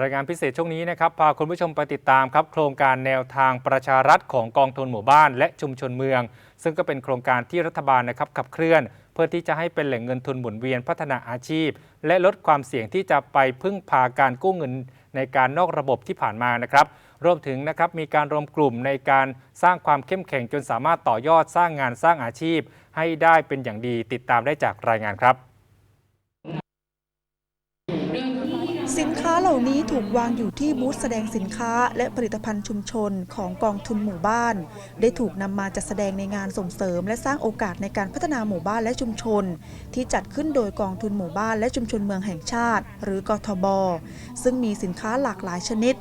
รายงานพิเศษช่วงนี้นะครับพาคุณผู้ชมไปติดตามครับ โครงการแนวทางประชารัฐของกองทุนหมู่บ้านและชุมชนเมือง ซึ่งก็เป็นโครงการที่รัฐบาลนะครับขับเคลื่อน เพื่อที่จะให้เป็นแหล่งเงินทุนหมุนเวียนพัฒนาอาชีพ และลดความเสี่ยงที่จะไปพึ่งพาการกู้เงินในการนอกระบบที่ผ่านมานะครับรวมถึงนะครับมีการรวมกลุ่มในการสร้างความเข้มแข็งจนสามารถต่อยอดสร้างงานสร้างอาชีพ ให้ได้เป็นอย่างดีติดตามได้จากรายงานครับ สินค้าเหล่านี้ถูกวางอยู่ที่บูธแสดงสินค้าและผลิตภัณฑ์ชุมชนของกองทุนหมู่บ้าน ได้ถูกนำมาจัดแสดงในงานส่งเสริม และสร้างโอกาสในการพัฒนาหมู่บ้านและชุมชน ที่จัดขึ้นโดยกองทุนหมู่บ้านและชุมชนเมืองแห่งชาติ หรือกทบ ซึ่งมีสินค้าหลากหลายชนิด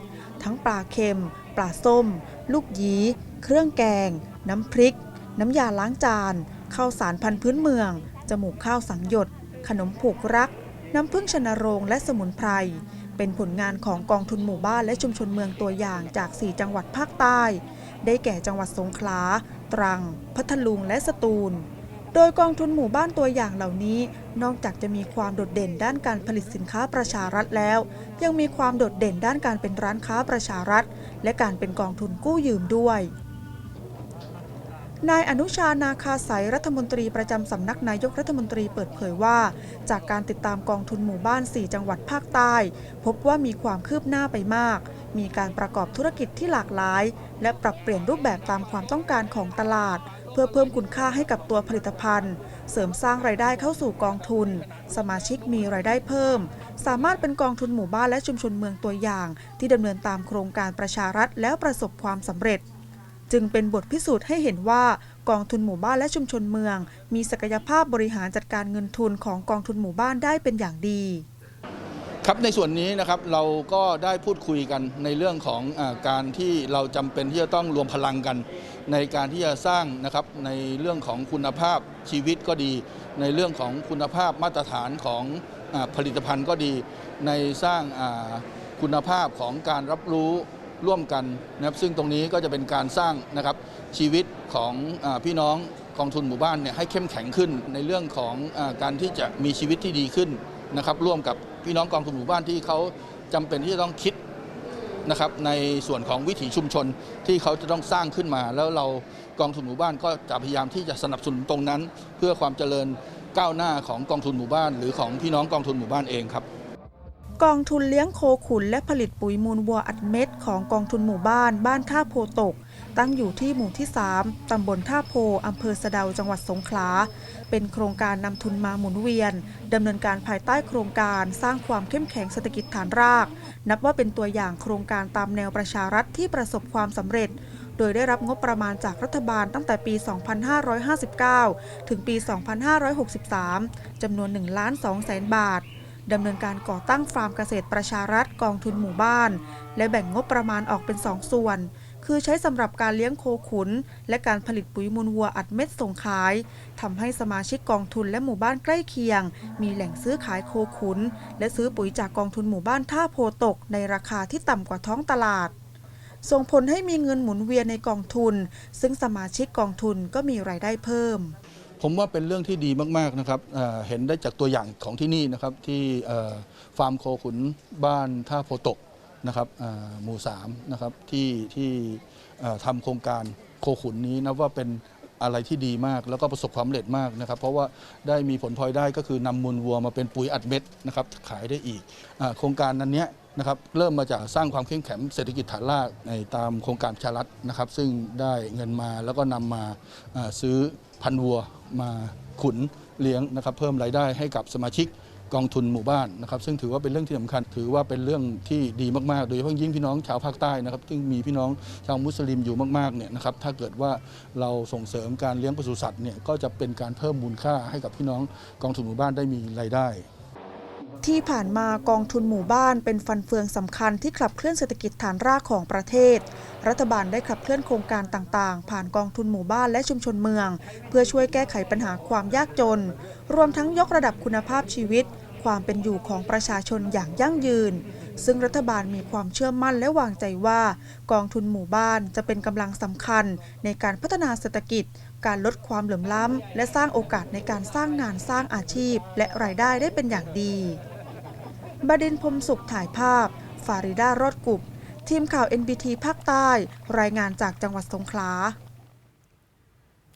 ทั้งปลาเค็ม ปลาส้ม ลูกหยีเครื่องแกง น้ำพริก น้ำยาล้างจานข้าวสารพันธุ์พื้นเมือง จมูกข้าวสังหยด ขนมผูกรัก น้ำผึ้งชนโรงและสมุนไพร เป็นผลงานของกองทุนหมู่บ้านและชุมชนเมืองตัวอย่างจาก 4 จังหวัดภาคใต้ ได้แก่จังหวัดสงขลา ตรัง พัทลุง และสตูล โดยกองทุนหมู่บ้านตัวอย่างเหล่านี้ นอกจากจะมีความโดดเด่นด้านการผลิตสินค้าประชารัฐแล้ว ยังมีความโดดเด่นด้านการเป็นร้านค้าประชารัฐ และการเป็นกองทุนกู้ยืมด้วย นายอนุชานาคาสายรัฐมนตรีประจำสำนักนายกรัฐมนตรีเปิดเผยว่า จากการติดตามกองทุนหมู่บ้าน 4 จังหวัดภาคใต้ พบว่ามีความคืบหน้าไปมาก มีการประกอบธุรกิจที่หลากหลาย และปรับเปลี่ยนรูปแบบตามความต้องการของตลาด เพื่อเพิ่มคุณค่าให้กับตัวผลิตภัณฑ์ เสริมสร้างรายได้เข้าสู่กองทุน สมาชิกมีรายได้เพิ่ม สามารถเป็นกองทุนหมู่บ้านและชุมชนเมืองตัวอย่าง ที่ดำเนินตามโครงการประชารัฐแล้วประสบความสำเร็จ จึงเป็นบทพิสูจน์ให้เห็นว่ากองทุนหมู่บ้านและชุมชนเมือง มีศักยภาพบริหารจัดการเงินทุนของกองทุนหมู่บ้านได้เป็นอย่างดี ครับในส่วนนี้นะครับเราก็ได้พูดคุยกันในเรื่องของอการที่เราจำเป็นที่จะต้องรวมพลังกัน ในการที่จะสร้างนะครับในเรื่องของคุณภาพชีวิตก็ดี ในเรื่องของคุณภาพมาตรฐานของอผลิตภัณฑ์ก็ดี ในสร้างคุณภาพของการรับรู้ ร่วมกันนะครับซึ่งตรงนี้ก็จะเป็นการสร้างนะครับชีวิตของอพี่น้องกองทุนหมู่บ้านเนี่ยให้เข้มแข็งขึ้นในเรื่องของอการที่จะมีชีวิตที่ดีขึ้นนะครับร่วมกับพี่น้องกองทุนหมู่บ้านที่เขาจำเป็นที่จะต้องคิดนะครับในส่วนของวิถีชุมชนที่เขาจะต้องสร้างขึ้นมา แล้วเรากองทุนหมู่บ้านก็จะพยายามที่จะสนับสนุนตรงนั้น เพื่อความเจริญก้าวหน้าของกองทุนหมู่บ้าน หรือของพี่น้องกองทุนหมู่บ้านเองครับ กองทุนเลี้ยงโคขุนและผลิตปุ๋ยมูลวัวอัดเม็ดของกองทุนหมู่บ้าน บ้านท่าโพตก ตั้งอยู่ที่หมู่ที่ 3 ตำบลท่าโพ อำเภอสะเดา จังหวัดสงขลา เป็นโครงการนำทุนมาหมุนเวียนดำเนินการภายใต้โครงการสร้างความเข้มแข็งเศรษฐกิจฐานราก นับว่าเป็นตัวอย่างโครงการตามแนวประชารัฐที่ประสบความสำเร็จโดยได้รับงบประมาณจากรัฐบาลตั้งแต่ปี 2559 ถึงปี 2563 จำนวน 1 ล้าน2แสนบาท ดำเนินการก่อตั้งฟาร์มเกษตรประชารัฐกองทุนหมู่บ้าน และแบ่งงบประมาณออกเป็น 2 ส่วน คือใช้สำหรับการเลี้ยงโคขุน และการผลิตปุ๋ยมูลวัวอัดเม็ดส่งขายทำให้สมาชิกกองทุนและหมู่บ้านใกล้เคียง มีแหล่งซื้อขายโคขุน และซื้อปุ๋ยจากกองทุนหมู่บ้านท่าโพตก ในราคาที่ต่ำกว่าท้องตลาดส่งผลให้มีเงินหมุนเวียนในกองทุน ซึ่งสมาชิกกองทุนก็มีรายได้เพิ่ม ผมว่าเป็นเรื่องที่ดีมาก ๆ นะครับเเห็นได้จากตัวอย่างของที่นี่นะครับที่ฟาร์มโคขุนบ้านท่าโพตกนะครับหมู่3นะครับที่ที่ทำโครงการโคขุนนี้นับว่าเป็นอะไรที่ดีมากแล้วก็ประสบความสำเร็จมากนะครับ เพราะว่าได้มีผลพลอยได้ก็คือนำมูลวัวมาเป็นปุ๋ยอัดเม็ดนะครับขายได้อีกอโครงการนั้นเนี้ย นะครับเริ่มมาจากสร้างความเข้มแข็งเศรษฐกิจฐานรากในตามโครงการชารัฐนะครับ ซึ่งได้เงินมาแล้วก็นำมาอ่าซื้อพันวัวมาขุนเลี้ยงนะครับเพิ่มรายได้ให้กับสมาชิกกองทุนหมู่บ้านนะครับ ซึ่งถือว่าเป็นเรื่องที่สำคัญ ถือว่าเป็นเรื่องที่ดีมากๆ โดยเฉพาะยิ่งพี่น้องชาวภาคใต้นะครับ ซึ่งมีพี่น้องชาวมุสลิมอยู่มากๆเนี่ยนะครับถ้าเกิดว่าเราส่งเสริมการเลี้ยงปศุสัตว์เนี่ยก็จะเป็นการเพิ่มมูลค่าให้กับพี่น้องกองทุนหมู่บ้านได้มีรายได้ ที่ผ่านมากองทุนหมู่บ้านเป็นฟันเฟืองสำคัญที่ขับเคลื่อนเศรษฐกิจฐานรากของประเทศ รัฐบาลได้ขับเคลื่อนโครงการต่างๆ ผ่านกองทุนหมู่บ้านและชุมชนเมือง เพื่อช่วยแก้ไขปัญหาความยากจน รวมทั้งยกระดับคุณภาพชีวิต ความเป็นอยู่ของประชาชนอย่างยั่งยืน ซึ่งรัฐบาลมีความเชื่อมั่นและวางใจว่า กองทุนหมู่บ้านจะเป็นกำลังสำคัญในการพัฒนาเศรษฐกิจการลดความเหลื่อมล้ำ และสร้างโอกาสในการสร้างงานสร้างอาชีพ และรายได้ได้เป็นอย่างดี บดินพมสุขถ่ายภาพ ฟาริดารอดกุบ ทีมข่าว NBT ภาคใต้ รายงานจากจังหวัดสงขลา